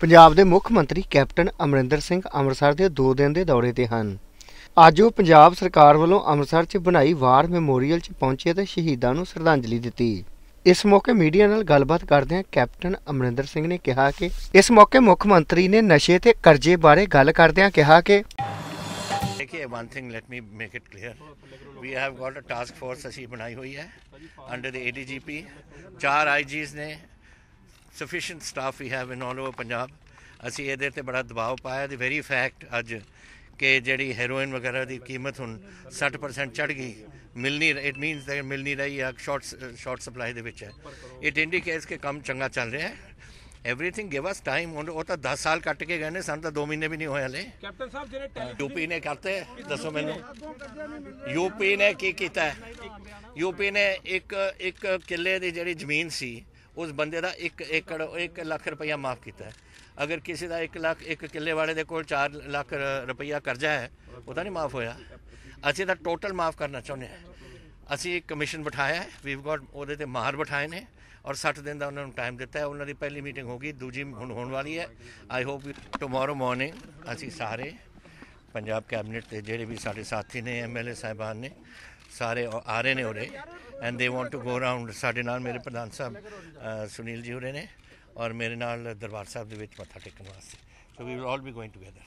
ਪੰਜਾਬ ਦੇ ਮੁੱਖ ਮੰਤਰੀ ਕੈਪਟਨ ਅਮਰਿੰਦਰ ਸਿੰਘ ਅੰਮ੍ਰਿਤਸਰ ਦੇ 2 ਦਿਨ ਦੇ ਦੌਰੇ ਤੇ ਹਨ ਅੱਜ ਉਹ ਪੰਜਾਬ ਸਰਕਾਰ ਵੱਲੋਂ ਅੰਮ੍ਰਿਤਸਰ 'ਚ ਬਣਾਈ ਵਾਰ ਮੈਮੋਰੀਅਲ 'ਚ ਪਹੁੰਚੇ ਤੇ ਸ਼ਹੀਦਾਂ ਨੂੰ ਸ਼ਰਧਾਂਜਲੀ ਦਿੱਤੀ ਇਸ ਮੌਕੇ ਮੀਡੀਆ ਨਾਲ ਗੱਲਬਾਤ ਕਰਦਿਆਂ ਕੈਪਟਨ ਅਮਰਿੰਦਰ ਸਿੰਘ ਨੇ ਕਿਹਾ ਕਿ ਇਸ ਮੌਕੇ ਮੁੱਖ ਮੰਤਰੀ ਨੇ ਨਸ਼ੇ ਤੇ ਕਰਜ਼ੇ ਬਾਰੇ ਗੱਲ ਕਰਦਿਆਂ ਕਿਹਾ ਕਿ देखिए one thing let me make it clear we have got a task force ਅਸੀਂ ਬਣਾਈ ਹੋਈ ਹੈ ਅੰਡਰ ਦ ਏਡੀਜੀਪੀ ਚਾਰ ਆਈਜੀਸ ਨੇ sufficient staff we have in all over Punjab ਅਸੀਂ ਇਹਦੇ ਤੇ ਬੜਾ ਦਬਾਅ ਪਾਇਆ ਦੀ ਵੈਰੀ ਫੈਕਟ ਅੱਜ ਕਿ ਜਿਹੜੀ ਹੈਰੋਇਨ ਵਗੈਰਾ ਦੀ ਕੀਮਤ ਹੁਣ 60% ਚੜ ਗਈ। ਮਿਲ ਨਹੀਂ ਇਟ ਮੀਨਸ that ਮਿਲ ਨਹੀਂ ਰਹੀ ਹੈ ਸ਼ਾਰਟ ਸ਼ਾਰਟ ਸਪਲਾਈ ਦੇ ਵਿੱਚ ਹੈ। ਇਟ ਇੰਡੀਕੇਟਸ ਕਿ ਕੰਮ ਚੰਗਾ ਚੱਲ ਰਿਹਾ ਹੈ। ਐਵਰੀਥਿੰਗ ਗਿਵ ਅਸ ਟਾਈਮ ਉਹ ਤਾਂ 10 ਸਾਲ ਕੱਟ ਕੇ ਗਏ ਨੇ ਸਾਨੂੰ ਤਾਂ 2 ਮਹੀਨੇ ਵੀ ਨਹੀਂ ਹੋਏ ਹਲੇ। ਕੈਪਟਨ ਸਾਹਿਬ ਜਿਹੜੇ ਯੂਪੀ ਨੇ ਕਰਤੇ ਦੱਸੋ ਮੈਨੂੰ। ਯੂਪੀ ਨੇ ਕੀ ਕੀਤਾ ਯੂਪੀ ਨੇ ਇੱਕ ਇੱਕ ਕਿੱਲੇ ਦੀ ਜਿਹੜੀ ਜ਼ਮੀਨ ਸੀ ਉਸ ਬੰਦੇ ਦਾ 1 ਏਕੜ 1 ਲੱਖ ਰੁਪਇਆ ਮਾਫ ਕੀਤਾ ਹੈ। ਅਗਰ ਕਿਸੇ ਦਾ 1 ਲੱਖ, ਇੱਕ ਕਿੱਲੇ ਵਾਲੇ ਦੇ ਕੋਲ 4 ਲੱਖ ਰ- ਰੁਪਇਆ ਕਰਜ਼ਾ ਹੈ, ਉਹਦਾ ਨਹੀਂ ਮਾਫ ਹੋਇਆ। ਅਸੀਂ ਤਾਂ ਟੋਟਲ ਮਾਫ ਕਰਨਾ ਚਾਹੁੰਦੇ ਹਾਂ। ਅਸੀਂ ਕਮਿਸ਼ਨ ਬਿਠਾਇਆ ਹੈ ਵੀਵ ਗਾਟ ਉਹਦੇ ਤੇ ਮਾਹਰ ਬਿਠਾਏ ਨੇ ਔਰ 60 ਦਿਨ ਦਾ ਉਹਨਾਂ ਨੂੰ ਟਾਈਮ ਦਿੱਤਾ ਹੈ। ਉਹਨਾਂ ਦੀ ਪਹਿਲੀ ਮੀਟਿੰਗ ਹੋ ਗਈ, ਦੂਜੀ ਹੁਣ ਹੋਣ ਵਾਲੀ ਹੈ। ਆਈ ਹੋਪ ਟੁਮਾਰੋ ਮਾਰਨਿੰਗ ਅਸੀਂ ਸਾਰੇ ਪੰਜਾਬ ਕੈਬਨਿਟ ਦੇ ਜਿਹੜੇ ਵੀ ਸਾਡੇ ਸਾਥੀ ਨੇ ਐਮਐਲਏ ਸਾਹਿਬਾਨ ਨੇ ਸਾਰੇ ਆ ਰਹੇ ਨੇ ਉਰੇ। And they want to go around ਸਾਡੇ ਨਾਲ ਮੇਰੇ ਪ੍ਰਧਾਨ ਸਾਹਿਬ ਸੁਨੀਲ ਜੀ ਉਰੇ ਨੇ ਔਰ ਮੇਰੇ ਨਾਲ ਦਰਬਾਰ ਸਾਹਿਬ ਦੇ ਵਿੱਚ ਮੱਥਾ ਟੇਕਣ ਵਾਸਤੇ। So we will all be going together